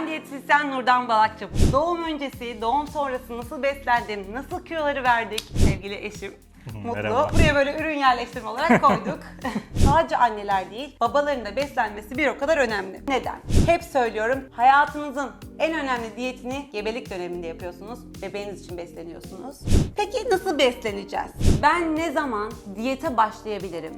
Ben diyetisyen Nurdan Balakçı. Doğum öncesi, doğum sonrası nasıl beslendim, nasıl kiloları verdik sevgili eşim. Mutlu. merhaba. Buraya böyle ürün yerleştirme olarak koyduk. Sadece anneler değil, babaların da beslenmesi bir o kadar önemli. Neden? Hep söylüyorum, hayatınızın en önemli diyetini gebelik döneminde yapıyorsunuz. Bebeğiniz için besleniyorsunuz. Peki nasıl besleneceğiz? Ben ne zaman diyete başlayabilirim?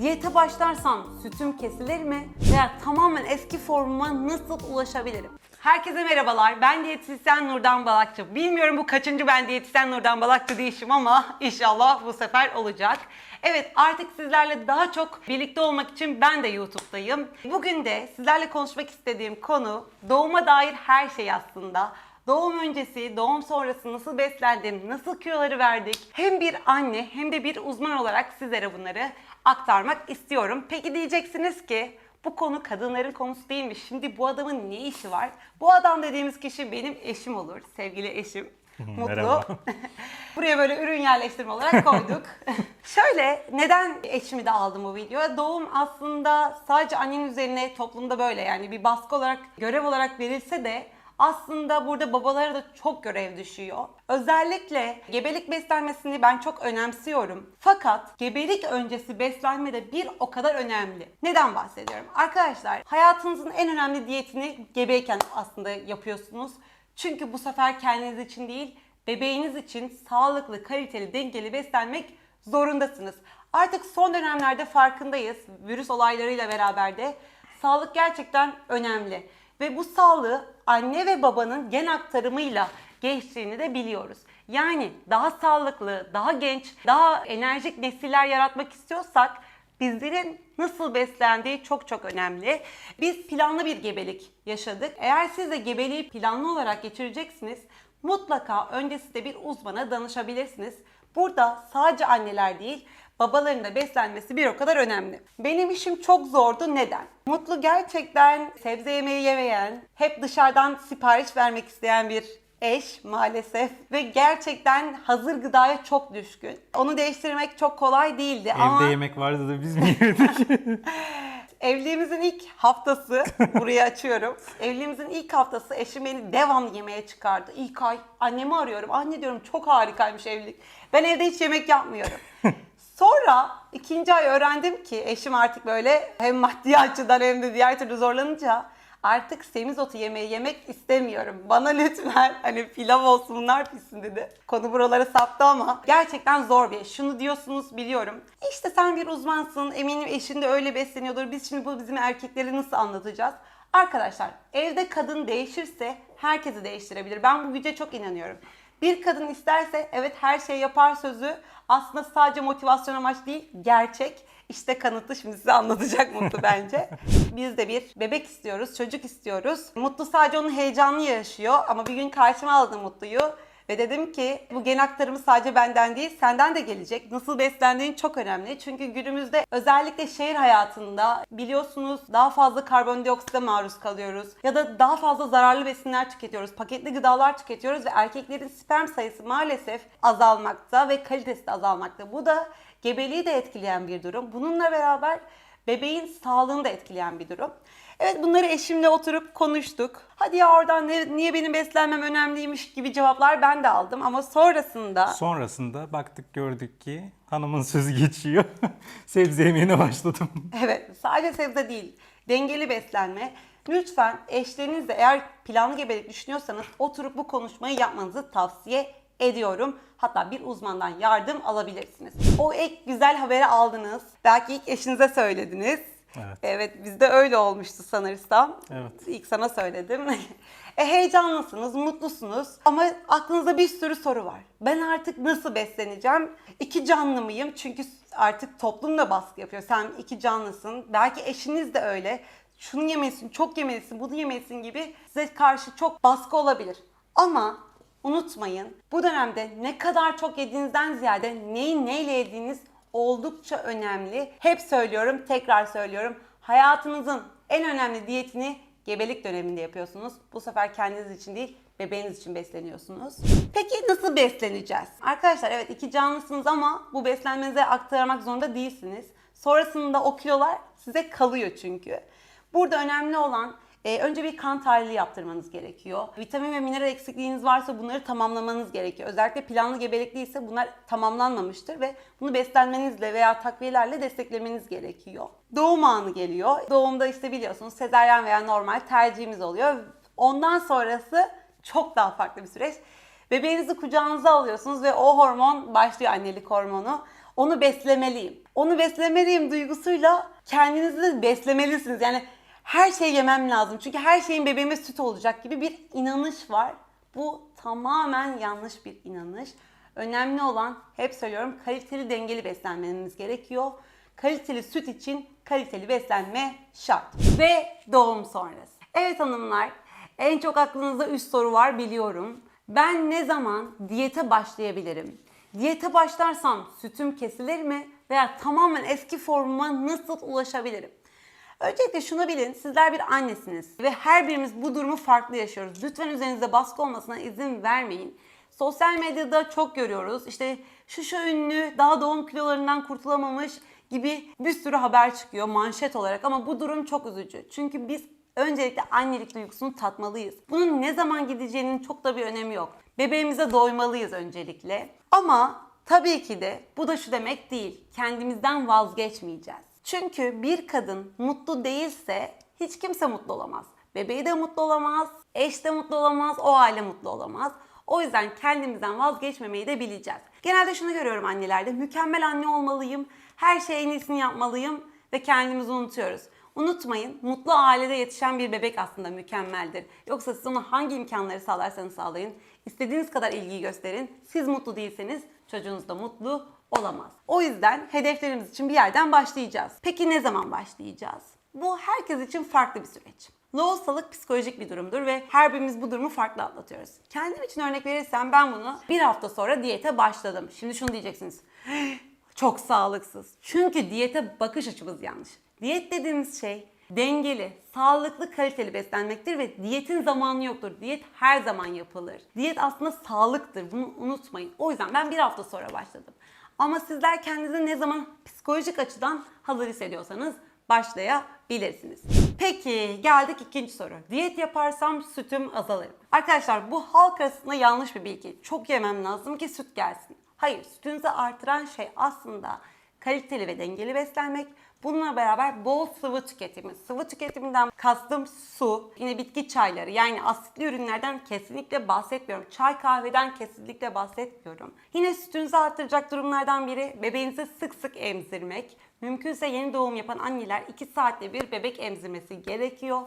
Diyete başlarsam sütüm kesilir mi? Veya tamamen eski formuma nasıl ulaşabilirim? Herkese merhabalar. Ben diyetisyen Nurdan Balakçı. Bilmiyorum bu kaçıncı ben diyetisyen Nurdan Balakçı değişim ama inşallah bu sefer olacak. Evet artık sizlerle daha çok birlikte olmak için ben de YouTube'dayım. Bugün de sizlerle konuşmak istediğim konu doğuma dair her şey aslında. Doğum öncesi, doğum sonrası nasıl beslendim, nasıl kiloları verdik? Hem bir anne hem de bir uzman olarak sizlere bunları aktarmak istiyorum. Peki diyeceksiniz ki bu konu kadınların konusu değilmiş. Şimdi bu adamın ne işi var? Bu adam dediğimiz kişi benim eşim olur. Sevgili eşim. Mutlu. Buraya böyle ürün yerleştirme olarak koyduk. Şöyle neden eşimi de aldım bu videoya? Doğum aslında sadece annenin üzerine toplumda böyle yani bir baskı olarak, görev olarak verilse de aslında burada babalara da çok görev düşüyor. Özellikle gebelik beslenmesini ben çok önemsiyorum. Fakat gebelik öncesi beslenme de bir o kadar önemli. Neden bahsediyorum? Arkadaşlar hayatınızın en önemli diyetini gebeyken aslında yapıyorsunuz. Çünkü bu sefer kendiniz için değil, bebeğiniz için sağlıklı, kaliteli, dengeli beslenmek zorundasınız. Artık son dönemlerde farkındayız. Virüs olaylarıyla beraber de sağlık gerçekten önemli. Ve bu sağlığı anne ve babanın gen aktarımıyla geçtiğini de biliyoruz. Yani daha sağlıklı, daha genç, daha enerjik nesiller yaratmak istiyorsak bizlerin nasıl beslendiği çok çok önemli. Biz planlı bir gebelik yaşadık. Eğer siz de gebeliği planlı olarak geçireceksiniz, mutlaka öncesinde bir uzmana danışabilirsiniz. Burada sadece anneler değil, babaların da beslenmesi bir o kadar önemli. Benim işim çok zordu. Neden? Mutlu gerçekten sebze yemeği yemeyen, hep dışarıdan sipariş vermek isteyen bir eş maalesef ve gerçekten hazır gıdaya çok düşkün. Onu değiştirmek çok kolay değildi ama Evde yemek vardı da biz mi yemedik? Evliliğimizin ilk haftası, burayı açıyorum. Evliliğimizin ilk haftası eşim beni devamlı yemeğe çıkardı. İlk ay annemi arıyorum. Anne diyorum çok harikaymış evlilik. Ben evde hiç yemek yapmıyorum. Sonra ikinci ay öğrendim ki eşim artık böyle hem maddi açıdan hem de diğer türlü zorlanınca artık semizotu yemeği yemek istemiyorum. Bana lütfen hani pilav olsun bunlar pişsin dedi. Konu buralara saptı ama gerçekten zor bir iş. Şunu diyorsunuz biliyorum. İşte sen bir uzmansın eminim eşin de öyle besleniyordur. Biz şimdi bu bizim erkekleri nasıl anlatacağız? Arkadaşlar evde kadın değişirse herkesi değiştirebilir. Ben bu güce çok inanıyorum. Bir kadın isterse evet her şey yapar sözü aslında sadece motivasyon amaç değil gerçek. İşte kanıtı şimdi size anlatacak Mutlu bence. Biz de bir bebek istiyoruz, çocuk istiyoruz. Mutlu sadece onun heyecanını yaşıyor ama bir gün karşıma aldım Mutlu'yu. Ve dedim ki bu gen aktarımı sadece benden değil senden de gelecek. Nasıl beslendiğin çok önemli. Çünkü günümüzde özellikle şehir hayatında biliyorsunuz daha fazla karbondioksite maruz kalıyoruz. Ya da daha fazla zararlı besinler tüketiyoruz. Paketli gıdalar tüketiyoruz ve erkeklerin sperm sayısı maalesef azalmakta ve kalitesi de azalmakta. Bu da gebeliği de etkileyen bir durum. Bununla beraber bebeğin sağlığını da etkileyen bir durum. Evet bunları eşimle oturup konuştuk. Hadi ya oradan ne- niye benim beslenmem önemliymiş gibi cevaplar ben de aldım ama sonrasında Sonrasında baktık gördük ki hanımın sözü geçiyor. Sebze yemeğine başladım. evet sadece sebze değil dengeli beslenme. Lütfen eşlerinizle eğer planlı gebelik düşünüyorsanız oturup bu konuşmayı yapmanızı tavsiye ediyorum. Hatta bir uzmandan yardım alabilirsiniz. O ek güzel haberi aldınız. Belki ilk eşinize söylediniz. Evet. Evet bizde öyle olmuştu sanırsam. Evet. İlk sana söyledim. e, heyecanlısınız, mutlusunuz ama aklınızda bir sürü soru var. Ben artık nasıl besleneceğim? İki canlı mıyım? Çünkü artık toplum da baskı yapıyor. Sen iki canlısın. Belki eşiniz de öyle. Şunu yemelisin, çok yemelisin, bunu yemelisin gibi size karşı çok baskı olabilir. Ama unutmayın bu dönemde ne kadar çok yediğinizden ziyade neyi neyle yediğiniz oldukça önemli. Hep söylüyorum, tekrar söylüyorum. Hayatınızın en önemli diyetini gebelik döneminde yapıyorsunuz. Bu sefer kendiniz için değil, bebeğiniz için besleniyorsunuz. Peki nasıl besleneceğiz? Arkadaşlar evet iki canlısınız ama bu beslenmenize aktarmak zorunda değilsiniz. Sonrasında o kilolar size kalıyor çünkü. Burada önemli olan Ee, önce bir kan tahlili yaptırmanız gerekiyor. Vitamin ve mineral eksikliğiniz varsa bunları tamamlamanız gerekiyor. Özellikle planlı gebelik değilse bunlar tamamlanmamıştır ve bunu beslenmenizle veya takviyelerle desteklemeniz gerekiyor. Doğum anı geliyor. Doğumda işte biliyorsunuz sezaryen veya normal tercihimiz oluyor. Ondan sonrası çok daha farklı bir süreç. Bebeğinizi kucağınıza alıyorsunuz ve o hormon başlıyor annelik hormonu. Onu beslemeliyim. Onu beslemeliyim duygusuyla kendinizi beslemelisiniz. Yani her şey yemem lazım. Çünkü her şeyin bebeğime süt olacak gibi bir inanış var. Bu tamamen yanlış bir inanış. Önemli olan hep söylüyorum kaliteli dengeli beslenmeniz gerekiyor. Kaliteli süt için kaliteli beslenme şart. Ve doğum sonrası. Evet hanımlar en çok aklınızda 3 soru var biliyorum. Ben ne zaman diyete başlayabilirim? Diyete başlarsam sütüm kesilir mi? Veya tamamen eski formuma nasıl ulaşabilirim? Öncelikle şunu bilin, sizler bir annesiniz ve her birimiz bu durumu farklı yaşıyoruz. Lütfen üzerinizde baskı olmasına izin vermeyin. Sosyal medyada çok görüyoruz. İşte şu şu ünlü daha doğum kilolarından kurtulamamış gibi bir sürü haber çıkıyor manşet olarak ama bu durum çok üzücü. Çünkü biz öncelikle annelik duygusunu tatmalıyız. Bunun ne zaman gideceğinin çok da bir önemi yok. Bebeğimize doymalıyız öncelikle. Ama tabii ki de bu da şu demek değil. Kendimizden vazgeçmeyeceğiz. Çünkü bir kadın mutlu değilse hiç kimse mutlu olamaz. Bebeği de mutlu olamaz, eş de mutlu olamaz, o aile mutlu olamaz. O yüzden kendimizden vazgeçmemeyi de bileceğiz. Genelde şunu görüyorum annelerde, mükemmel anne olmalıyım, her şeyin iyisini yapmalıyım ve kendimizi unutuyoruz. Unutmayın, mutlu ailede yetişen bir bebek aslında mükemmeldir. Yoksa siz ona hangi imkanları sağlarsanız sağlayın, istediğiniz kadar ilgiyi gösterin. Siz mutlu değilseniz çocuğunuz da mutlu olamaz. O yüzden hedeflerimiz için bir yerden başlayacağız. Peki ne zaman başlayacağız? Bu herkes için farklı bir süreç. Loğusalık psikolojik bir durumdur ve her birimiz bu durumu farklı atlatıyoruz. Kendim için örnek verirsem ben bunu bir hafta sonra diyete başladım. Şimdi şunu diyeceksiniz. Çok sağlıksız. Çünkü diyete bakış açımız yanlış. Diyet dediğimiz şey dengeli, sağlıklı, kaliteli beslenmektir ve diyetin zamanı yoktur. Diyet her zaman yapılır. Diyet aslında sağlıktır. Bunu unutmayın. O yüzden ben bir hafta sonra başladım. Ama sizler kendinizi ne zaman psikolojik açıdan hazır hissediyorsanız başlayabilirsiniz. Peki geldik ikinci soru. Diyet yaparsam sütüm azalır. Arkadaşlar bu halk arasında yanlış bir bilgi. Çok yemem lazım ki süt gelsin. Hayır, sütünüzü artıran şey aslında kaliteli ve dengeli beslenmek. Bununla beraber bol sıvı tüketimi. Sıvı tüketiminden kastım su, yine bitki çayları yani asitli ürünlerden kesinlikle bahsetmiyorum. Çay kahveden kesinlikle bahsetmiyorum. Yine sütünüzü artıracak durumlardan biri bebeğinizi sık sık emzirmek. Mümkünse yeni doğum yapan anneler 2 saatte bir bebek emzirmesi gerekiyor.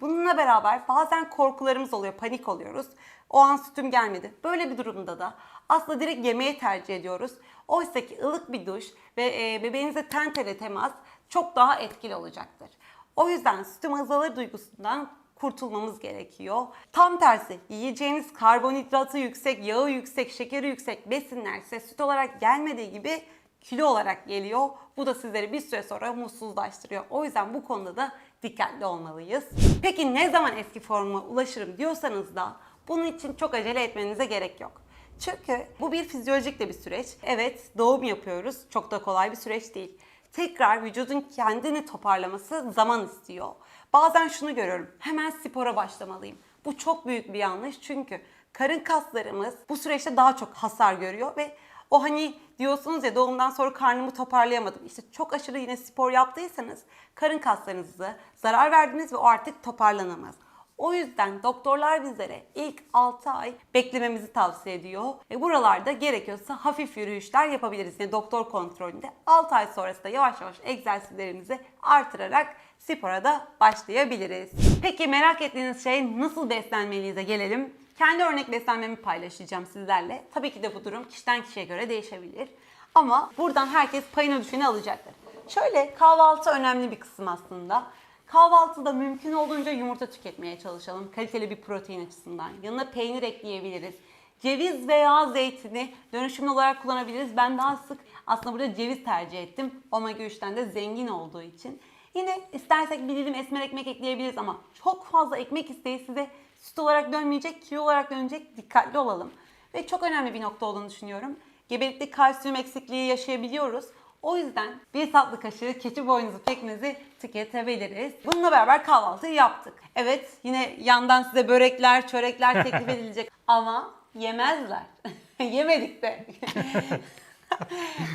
Bununla beraber bazen korkularımız oluyor, panik oluyoruz. O an sütüm gelmedi. Böyle bir durumda da aslında direkt yemeği tercih ediyoruz. Oysa ki ılık bir duş ve e, bebeğinize ten tele temas çok daha etkili olacaktır. O yüzden sütüm azalır duygusundan kurtulmamız gerekiyor. Tam tersi yiyeceğiniz karbonhidratı yüksek, yağı yüksek, şekeri yüksek besinler size süt olarak gelmediği gibi kilo olarak geliyor. Bu da sizleri bir süre sonra mutsuzlaştırıyor. O yüzden bu konuda da dikkatli olmalıyız. Peki ne zaman eski formuma ulaşırım diyorsanız da bunun için çok acele etmenize gerek yok. Çünkü bu bir fizyolojik de bir süreç. Evet doğum yapıyoruz. Çok da kolay bir süreç değil. Tekrar vücudun kendini toparlaması zaman istiyor. Bazen şunu görüyorum. Hemen spora başlamalıyım. Bu çok büyük bir yanlış çünkü karın kaslarımız bu süreçte daha çok hasar görüyor ve o hani diyorsunuz ya doğumdan sonra karnımı toparlayamadım. İşte çok aşırı yine spor yaptıysanız karın kaslarınızı zarar verdiniz ve o artık toparlanamaz. O yüzden doktorlar bizlere ilk 6 ay beklememizi tavsiye ediyor. Ve buralarda gerekiyorsa hafif yürüyüşler yapabiliriz. Yani doktor kontrolünde 6 ay sonrasında yavaş yavaş egzersizlerimizi artırarak spora da başlayabiliriz. Peki merak ettiğiniz şey nasıl beslenmeliyize gelelim. Kendi örnek beslenmemi paylaşacağım sizlerle. Tabii ki de bu durum kişiden kişiye göre değişebilir. Ama buradan herkes payına düşeni alacaktır. Şöyle kahvaltı önemli bir kısım aslında. Kahvaltıda mümkün olduğunca yumurta tüketmeye çalışalım. Kaliteli bir protein açısından. Yanına peynir ekleyebiliriz. Ceviz veya zeytini dönüşümlü olarak kullanabiliriz. Ben daha sık aslında burada ceviz tercih ettim. Omega 3'ten de zengin olduğu için. Yine istersek bir dilim esmer ekmek ekleyebiliriz ama çok fazla ekmek isteği size süt olarak dönmeyecek, kilo olarak dönecek. Dikkatli olalım. Ve çok önemli bir nokta olduğunu düşünüyorum. Gebelikte kalsiyum eksikliği yaşayabiliyoruz. O yüzden bir tatlı kaşığı keçi boynuzu pekmezi tüketebiliriz. Bununla beraber kahvaltıyı yaptık. Evet yine yandan size börekler, çörekler teklif edilecek ama yemezler. Yemedik de.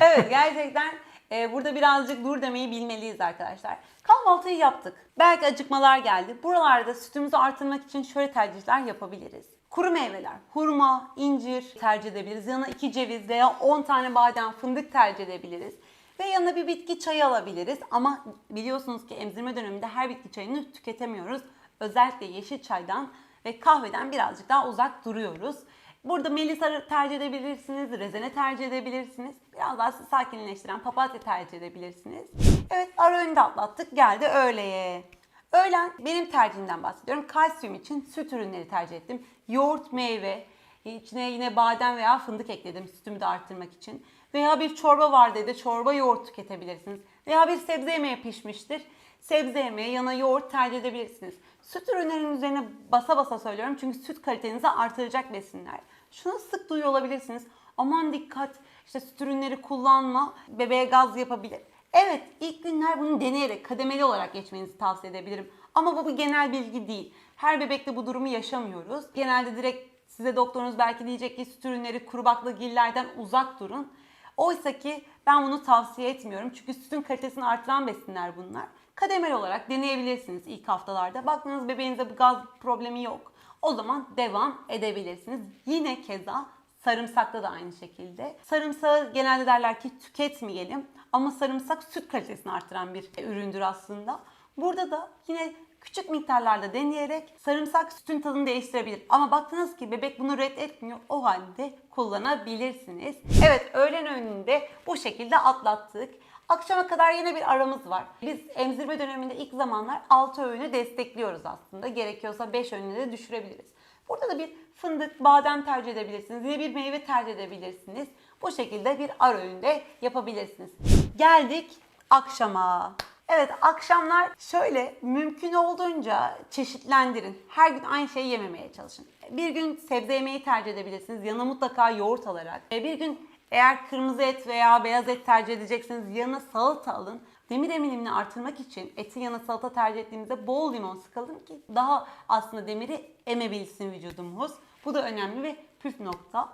evet gerçekten e, burada birazcık dur demeyi bilmeliyiz arkadaşlar. Kahvaltıyı yaptık. Belki acıkmalar geldi. Buralarda sütümüzü artırmak için şöyle tercihler yapabiliriz. Kuru meyveler, hurma, incir tercih edebiliriz. Yanına iki ceviz veya 10 tane badem, fındık tercih edebiliriz. Ve yanına bir bitki çayı alabiliriz. Ama biliyorsunuz ki emzirme döneminde her bitki çayını tüketemiyoruz. Özellikle yeşil çaydan ve kahveden birazcık daha uzak duruyoruz. Burada melisa tercih edebilirsiniz, rezene tercih edebilirsiniz. Biraz daha sakinleştiren papatya tercih edebilirsiniz. Evet ara öğünü atlattık geldi öğleye. Öğlen benim tercihimden bahsediyorum. Kalsiyum için süt ürünleri tercih ettim. Yoğurt, meyve, içine yine badem veya fındık ekledim sütümü de arttırmak için. Veya bir çorba var dedi, çorba yoğurt tüketebilirsiniz. Veya bir sebze yemeği pişmiştir. Sebze yemeği yana yoğurt tercih edebilirsiniz. Süt ürünlerinin üzerine basa basa söylüyorum çünkü süt kalitenizi artıracak besinler. Şunu sık duyuyor olabilirsiniz. Aman dikkat işte süt ürünleri kullanma bebeğe gaz yapabilir. Evet ilk günler bunu deneyerek kademeli olarak geçmenizi tavsiye edebilirim. Ama bu bir genel bilgi değil. Her bebekte bu durumu yaşamıyoruz. Genelde direkt size doktorunuz belki diyecek ki süt ürünleri kuru baklagillerden uzak durun. Oysa ki ben bunu tavsiye etmiyorum. Çünkü sütün kalitesini artıran besinler bunlar. Kademeli olarak deneyebilirsiniz ilk haftalarda. Baktınız bebeğinizde bir gaz problemi yok. O zaman devam edebilirsiniz. Yine keza sarımsakta da aynı şekilde. Sarımsağı genelde derler ki tüketmeyelim. Ama sarımsak süt kalitesini artıran bir üründür aslında. Burada da yine küçük miktarlarda deneyerek sarımsak sütün tadını değiştirebilir. Ama baktınız ki bebek bunu reddetmiyor. O halde kullanabilirsiniz. Evet öğlen öğününde bu şekilde atlattık. Akşama kadar yine bir aramız var. Biz emzirme döneminde ilk zamanlar 6 öğünü destekliyoruz aslında. Gerekiyorsa 5 öğünü de düşürebiliriz. Burada da bir fındık, badem tercih edebilirsiniz. Yine bir meyve tercih edebilirsiniz. Bu şekilde bir ara öğünde yapabilirsiniz. Geldik akşama. Evet akşamlar şöyle mümkün olduğunca çeşitlendirin. Her gün aynı şeyi yememeye çalışın. Bir gün sebze yemeği tercih edebilirsiniz. Yanına mutlaka yoğurt alarak. E, Bir gün eğer kırmızı et veya beyaz et tercih edecekseniz yanına salata alın. Demir eminimini artırmak için etin yanına salata tercih ettiğimizde bol limon sıkalım ki daha aslında demiri emebilsin vücudumuz. Bu da önemli ve püf nokta.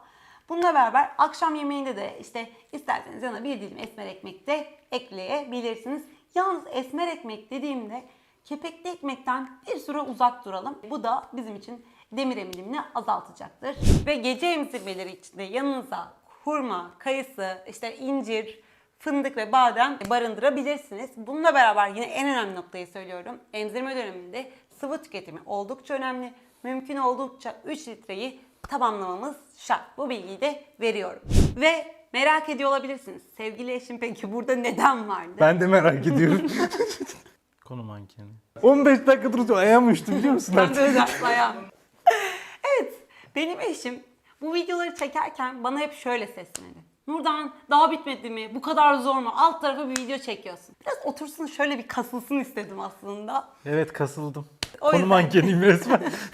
Bununla beraber akşam yemeğinde de işte isterseniz yanına bir dilim esmer ekmek de ekleyebilirsiniz. Yalnız esmer ekmek dediğimde kepekli ekmekten bir süre uzak duralım. Bu da bizim için demir emilimini azaltacaktır. Ve gece emzirmeleri içinde yanınıza hurma, kayısı, işte incir, fındık ve badem barındırabilirsiniz. Bununla beraber yine en önemli noktayı söylüyorum. Emzirme döneminde sıvı tüketimi oldukça önemli. Mümkün oldukça 3 litreyi tamamlamamız şart. Bu bilgiyi de veriyorum. Ve merak ediyor olabilirsiniz. Sevgili eşim peki burada neden vardı? Ben de merak ediyorum. Konu mankeni. 15 dakika durdu ayağım uçtu biliyor musun Ben artık? de özellikle ayağım. evet, benim eşim bu videoları çekerken bana hep şöyle seslenir. Nurdan daha bitmedi mi? Bu kadar zor mu? Alt tarafa bir video çekiyorsun. Biraz otursun şöyle bir kasılsın istedim aslında. Evet kasıldım. O Konu yüzden- mankeniyim resmen.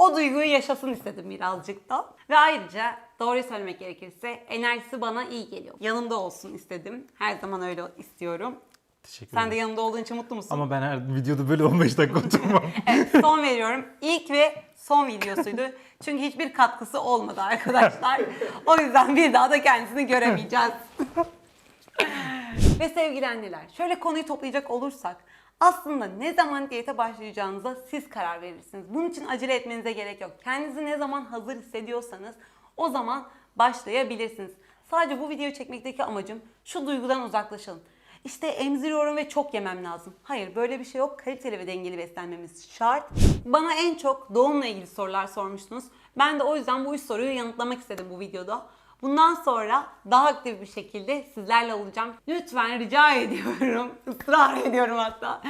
O duyguyu yaşasın istedim birazcık da. Ve ayrıca doğruyu söylemek gerekirse enerjisi bana iyi geliyor. Yanımda olsun istedim. Her zaman öyle istiyorum. Teşekkür Sen de yanımda olduğun için mutlu musun? Ama ben her videoda böyle 15 dakika oturmam. Evet, son veriyorum. İlk ve son videosuydu. Çünkü hiçbir katkısı olmadı arkadaşlar. O yüzden bir daha da kendisini göremeyeceğiz. ve sevgili anneler, şöyle konuyu toplayacak olursak aslında ne zaman diyete başlayacağınıza siz karar verirsiniz. Bunun için acele etmenize gerek yok. Kendinizi ne zaman hazır hissediyorsanız o zaman başlayabilirsiniz. Sadece bu videoyu çekmekteki amacım şu duygudan uzaklaşalım. İşte emziriyorum ve çok yemem lazım. Hayır böyle bir şey yok. Kaliteli ve dengeli beslenmemiz şart. Bana en çok doğumla ilgili sorular sormuştunuz. Ben de o yüzden bu üç soruyu yanıtlamak istedim bu videoda. Bundan sonra daha aktif bir şekilde sizlerle olacağım. Lütfen rica ediyorum, ısrar ediyorum hatta.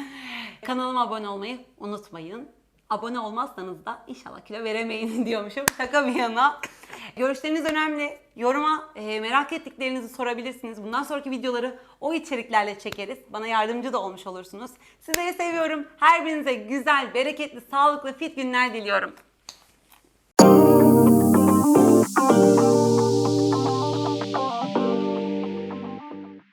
Kanalıma abone olmayı unutmayın. Abone olmazsanız da inşallah kilo veremeyin diyormuşum. Şaka bir yana. Görüşleriniz önemli. Yoruma e, merak ettiklerinizi sorabilirsiniz. Bundan sonraki videoları o içeriklerle çekeriz. Bana yardımcı da olmuş olursunuz. Sizleri seviyorum. Her birinize güzel, bereketli, sağlıklı, fit günler diliyorum.